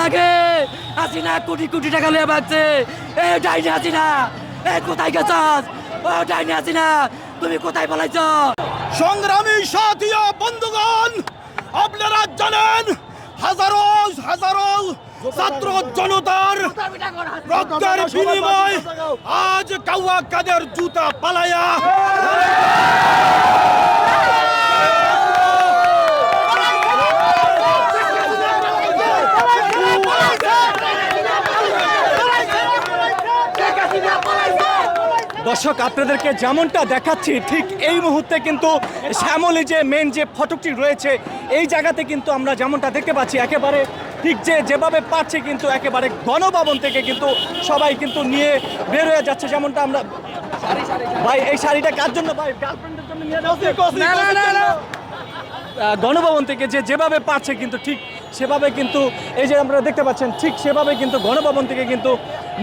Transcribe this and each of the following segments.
লাগে। হাসিনা কোটি কোটি টাকা লিয়ে ভাগছে এ, ডাইনি হাসিনা। এ, কোথায় গেছস? ও, ডাইনি হাসিনা, তুমি কোথায় পালাইছ? সংগ্রামী সাথী বন্ধুগণ, আপনারা জানেন, হাজারো হাজারো ছাত্র জনতার রক্তের বিনিময় আজ কাউয়া কাদের জুতা পালায়া দর্শক আপনাদেরকে যেমনটা দেখাচ্ছি ঠিক এই মুহূর্তে কিন্তু শ্যামলী যে মেন যে ফটকটি রয়েছে এই জায়গাতে কিন্তু আমরা যেমনটা দেখতে পাচ্ছি একেবারে ঠিক যে যেভাবে পাচ্ছে কিন্তু একেবারে গণভবন থেকে কিন্তু সবাই কিন্তু নিয়ে বের হয়ে যাচ্ছে যেমনটা আমরা ভাই এই শাড়িটা কার জন্য? ভাই গার্লফ্রেন্ডের জন্য নিয়ে গণভবন থেকে যে যেভাবে পাচ্ছে কিন্তু ঠিক সেভাবে কিন্তু এই যে আপনারা দেখতে পাচ্ছেন, ঠিক সেভাবে কিন্তু গণভবন থেকে কিন্তু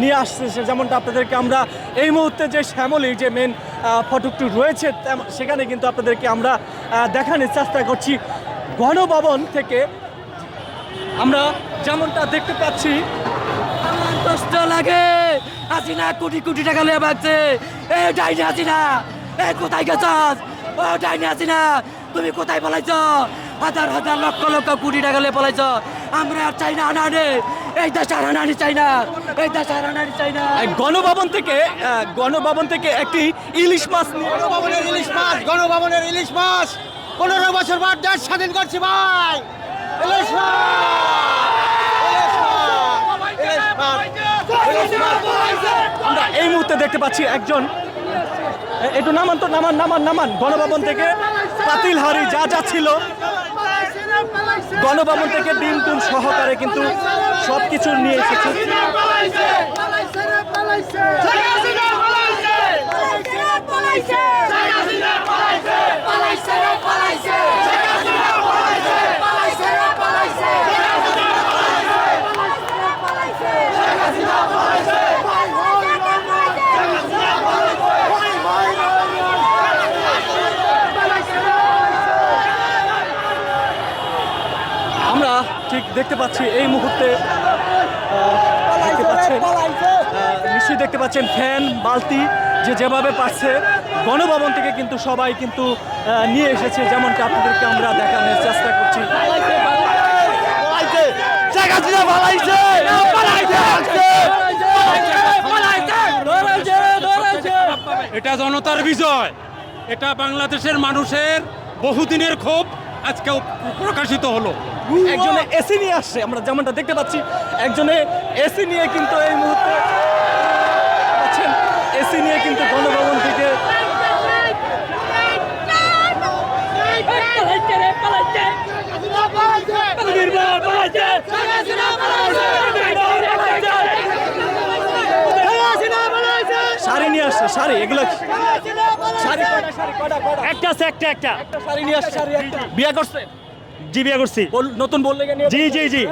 নিয়ে আসছে সে যেমনটা আপনাদেরকে আমরা এই মুহূর্তে যে শ্যামলী যে মেন ফটকটি রয়েছে সেখানে কিন্তু আপনাদেরকে আমরা দেখানোর চেষ্টা করছি। গণভবন থেকে আমরা যেমনটা দেখতে পাচ্ছি আমার কষ্ট লাগে। হাসিনা কোটি কোটি টাকা লিয়ে ভাগছে। এ, ডাইনি হাসিনা। এ, কোথায় গেছস? ও, ডাইনি হাসিনা, তুমি কোথায় পালাইছ? হাজার হাজার লক্ষ লক্ষ কোটি টাকা লিয়ে পালাইছ। আমরা আর চাই না আনানি এই দেশ আর আনানি চাই না। এই দেশ আর আনানি চাই না। গণভবন থেকে গণভবন থেকে একটি ইলিশ মাছ গণভবনের ইলিশ মাছ গণভবনের ইলিশ মাছ। পনেরো বছর পর দেশ স্বাধীন করছি ভাই। ইলিশ আমরা এই মুহূর্তে দেখতে পাচ্ছি একজন একটু নামান তো নামান নামান নামান। গণভবন থেকে পাতিল হাড়ি যা যা ছিল গণভবন থেকে ডিম টুম সহকারে কিন্তু সব কিছু নিয়ে এসেছে। আমরা ঠিক দেখতে পাচ্ছি এই মুহূর্তে দেখতে পাচ্ছেন নিশ্চয়ই দেখতে পাচ্ছেন ফ্যান বালতি যে যেভাবে পাচ্ছে গণভবন থেকে কিন্তু সবাই কিন্তু নিয়ে এসেছে যেমনটা আপনাদেরকে আমরা দেখানোর চেষ্টা করছি। এটা জনতার বিজয় এটা বাংলাদেশের মানুষের বহুদিনের ক্ষোভ আজকে প্রকাশিত হলো একজনে এসি নিয়ে আসছে আমরা যেমনটা দেখতে পাচ্ছি একজনে এসি নিয়ে কিন্তু এই মুহূর্তে পাচ্ছেন এসি নিয়ে কিন্তু গণভবন থেকে নিয়ে আসছে শাড়ি এগুলো শাড়ি একটা আছে একটা একটা। একটা শাড়ি নিয়ে আসছে শাড়ি একটা। বিয়ে করছে? জি বিয়ে করছি। বল- নতুন বললে কেন জি জি জি।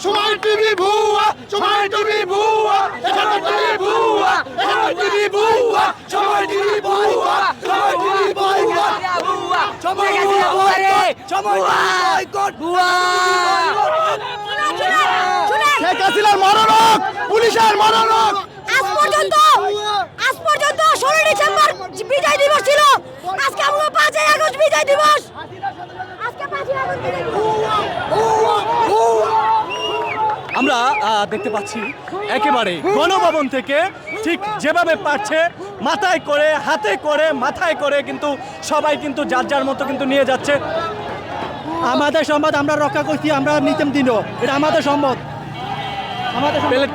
সময় টিভি ভুয়া সময় টিভি ভুয়া এখানে টিভি ভুয়া এখানে টিভি ভুয়া সময় টিভি ভুয়া সময় টিভি ভুয়া সময় টিভি সময় শেখ মরণক পুলিশের মরণক আজ পর্যন্ত আজ পর্যন্ত ষোলো ডিসেম্বর বিজয় দিবস ছিল। আজকে আমরা পাঁচই আগস্ট বিজয় দিবস। আজকে পাঁচই আগস্ট বিজয় দিবস। আমরা আহ, দেখতে পাচ্ছি একেবারে গণভবন থেকে ঠিক যেভাবে পারছে মাথায় করে হাতে করে মাথায় করে কিন্তু সবাই কিন্তু যার যার মতো কিন্তু নিয়ে যাচ্ছে। আমাদের সম্পদ আমরা রক্ষা করছি আমরা নিতেম দিন এটা আমাদের সম্পদ। প্লেট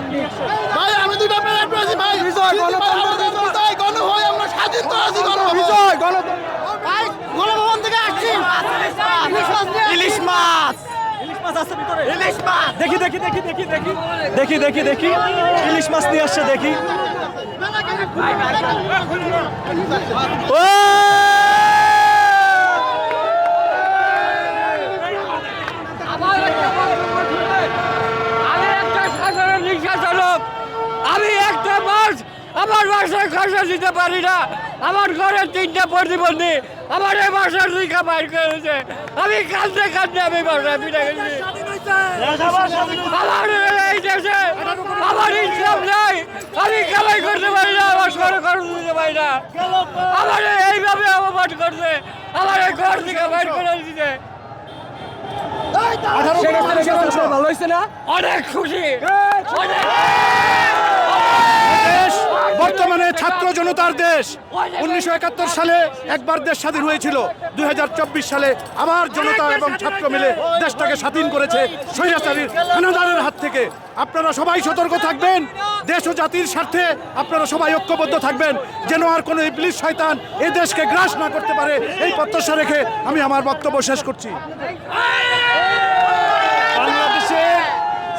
ভাই আমি দুটো প্লেট পেয়েছি ভাই। বিজয় গণতন্ত্র বিজয় গণ হই আমরা স্বাধীন তো আছি গণভবন। বিজয় ভাই গণভবন থেকে আসছি। ইলিশ মাছ ইলিশ মাছ। আছে ভিতরে। ইলিশ মাছ। দেখি দেখি দেখি দেখি দেখি। দেখি দেখি দেখি। ইলিশ মাছ নিয়ে আসছে দেখি। ও বাসায় খরচা দিতে পারি না। আমার ঘরে তিনটা প্রতিবন্ধী। আমার এই বাসার দিকে বাইর করেছে আমি কান্দতে কান্দতে আমি বাসায় ফিরে গেছি। আমার এই দেশে আমার ইনকাম নাই। আমি কামাই করতে পারি না আমার সরে খরচ দিতে পারি না। আমার এইভাবে অপমান করছে। আমার এই ঘর থেকে বাইর করে দিতে অনেক খুশি। অনেক দেশ বর্তমানে ছাত্র জনতার দেশ। উনিশশো একাত্তর সালে একবার দেশ স্বাধীন হয়েছিল। দুই সালে আবার জনতা এবং ছাত্র মিলে দেশটাকে স্বাধীন করেছে স্বৈরাচারীর হানাদারের হাত থেকে। আপনারা সবাই সতর্ক থাকবেন। দেশ ও জাতির স্বার্থে আপনারা সবাই ঐক্যবদ্ধ থাকবেন। যেন আর কোনো ইবলিশ শয়তান এই দেশকে গ্রাস না করতে পারে, এই প্রত্যাশা রেখে আমি আমার বক্তব্য শেষ করছি।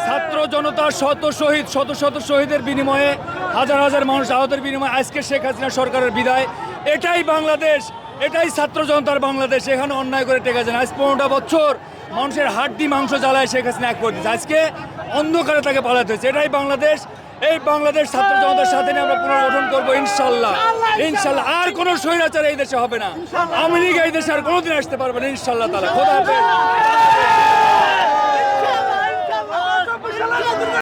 ছাত্র জনতার শত শহীদ, শত শত শহীদের বিনিময়ে হাজার হাজার মানুষ আহতের বিনিময়ে আজকে শেখ হাসিনা সরকারের বিদায়। এটাই বাংলাদেশ, এটাই ছাত্র জনতার বাংলাদেশ। এখানে অন্যায় করে টেকা যায়। আজ পনেরোটা বছর মানুষের হাড্ডি মাংস জ্বালায় শেখ হাসিনা এক করে আজকে অন্ধকারে তাকে পালাতে হচ্ছে এটাই বাংলাদেশ, এই বাংলাদেশ ছাত্র জনতার সাথে নিয়ে আমরা পুনর্গঠন করব ইনশাল্লাহ। ইনশাল্লাহ আর কোনো স্বৈরাচার এই দেশে হবে না। আওয়ামী লীগ এই দেশে আর কোনোদিন আসতে পারবে না ইনশাল্লাহ তালা খোদা হাফেজ।